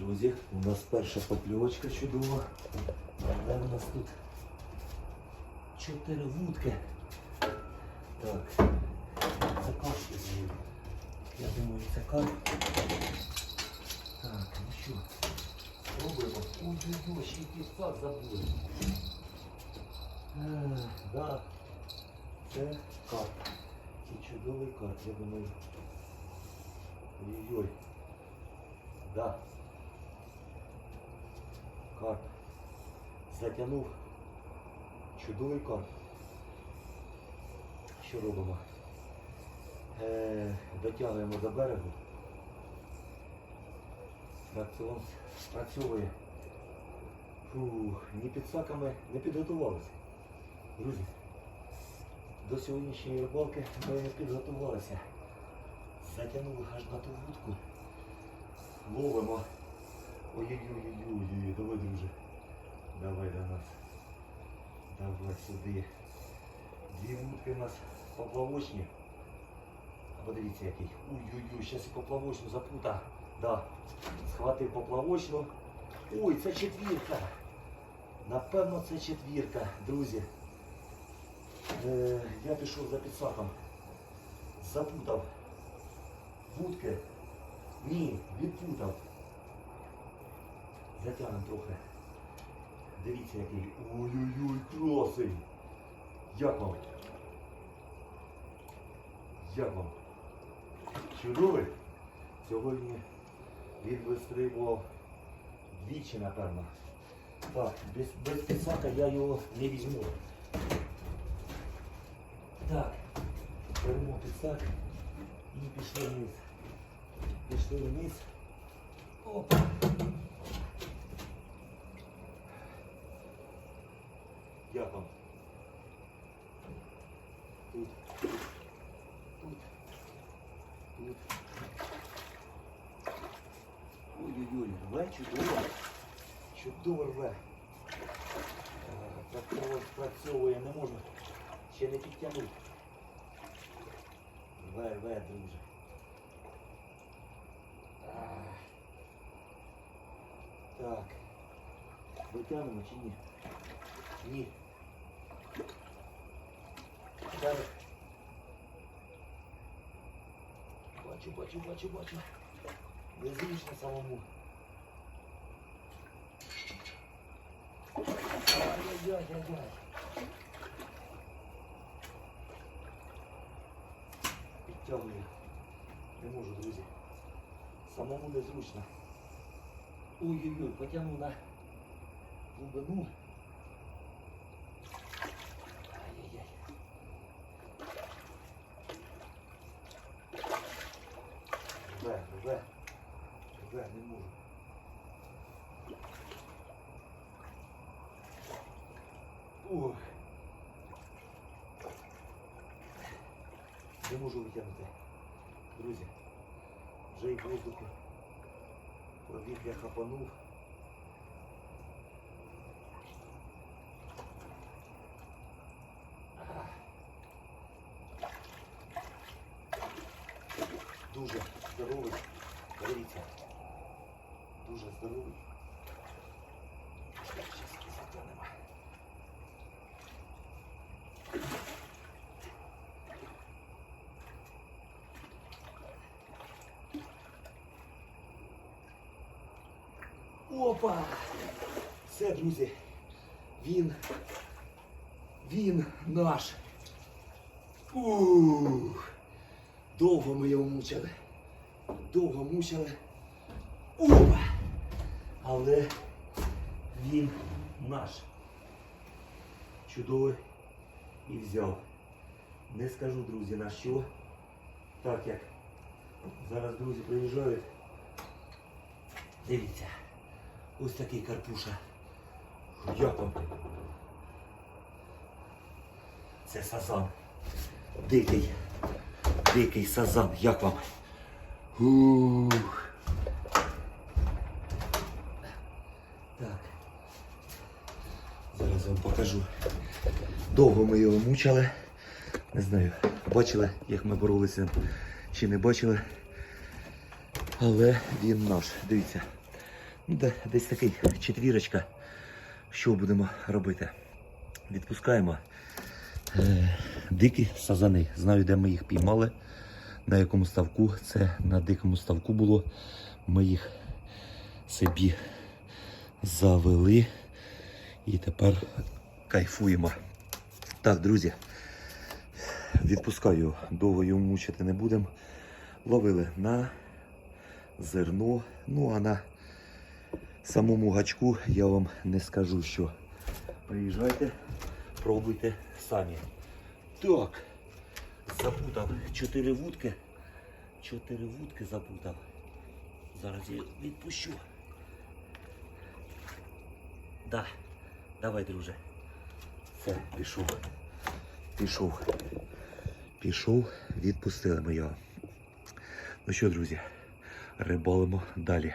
Друзі, у нас перша покльовочка чудова. Але у нас тут чотири вудки. Так, це кашки з'їв. Я думаю, це карп. Так, ну що, пробуємо. Ой-ой-ой, ще пісак забули. Да, це карп. Це чудовий карп, я думаю. Ой-ой. Да. Карп. Затягнув. Чудовий. Що робимо? Е, дотягуємо до берегу. Фракціон спрацьовує. Фух, ні підсаками не підготувалися. Друзі, до сьогоднішньої рибалки ми не підготувалися. Затягнули аж на ту вудку. Ловимо. Ой-ой-ой-ой-ой, давай, друже. Давай до нас. Давай сюди. Дві вудки у нас поплавочні. Подивіться який. Ой-ой-ой, зараз і поплавочну запута. Да. Схватив поплавочну. Ой, це четвірка. Напевно, це четвірка, друзі. Е, я пішов за підсаком. Запутав. Вудки. Ні, відпутав. Затягнемо трохи. Дивіться який. Ой-ой-ой, красень. Як вам? Як вам? Чудовий? Сьогодні він вистрибував двічі, напевно. Так, без, без підсака я його не візьму. Так, беремо підсак і пішли вниз. Пішли вниз. Опа. Як вам? Тут. Тут. Тут. Ой-ой-ой, рве чудово. Чудово рве. Е, Працьовує, працьовує, не можна. Ще не підтягнути. Рве, рве, друже. Ах. Так. Витягнемо чи ні? Ні. Так. Бачу, бачу, бачу, бачу. Незручно самому. Ай-яй-яй-яй-яй. Підтягую. Не можу, друзі. Самому незручно. Ой-ой-ой, потягнув на глибину. Рве, рве. Рве, не можу. Ой. Не можу витягнути. Друзі, вже і воздуху. Повітря хапанув. Опа! Все, друзі. Він. Він наш. Ух. Довго ми його мучили. Довго мучили. Опа! Але він наш. Чудовий і взяв. Не скажу, друзі, на що. Так як зараз друзі приїжджають. Дивіться. Ось такий карпуша. Як вам? Це сазан. Дикий. Дикий сазан. Як вам? Ух. Так. Зараз вам покажу. Довго ми його мучили. Не знаю, бачили, як ми боролися чи не бачили. Але він наш. Дивіться. Ну, де- десь такий четвірочка. Що будемо робити? Відпускаємо е, дикі сазани. Знаю, де ми їх піймали, на якому ставку. Це на дикому ставку було. Ми їх собі завели і тепер кайфуємо. Так, друзі, відпускаю, довго його мучити не будемо. Ловили на зерно, ну а на самому гачку я вам не скажу, що приїжджайте, пробуйте самі. Так, запутав чотири вудки. Чотири вудки запутав. Зараз я відпущу. Да, давай, друже. Все, пішов. Пішов. Пішов, відпустили ми його. Ну що, друзі, рибалимо далі.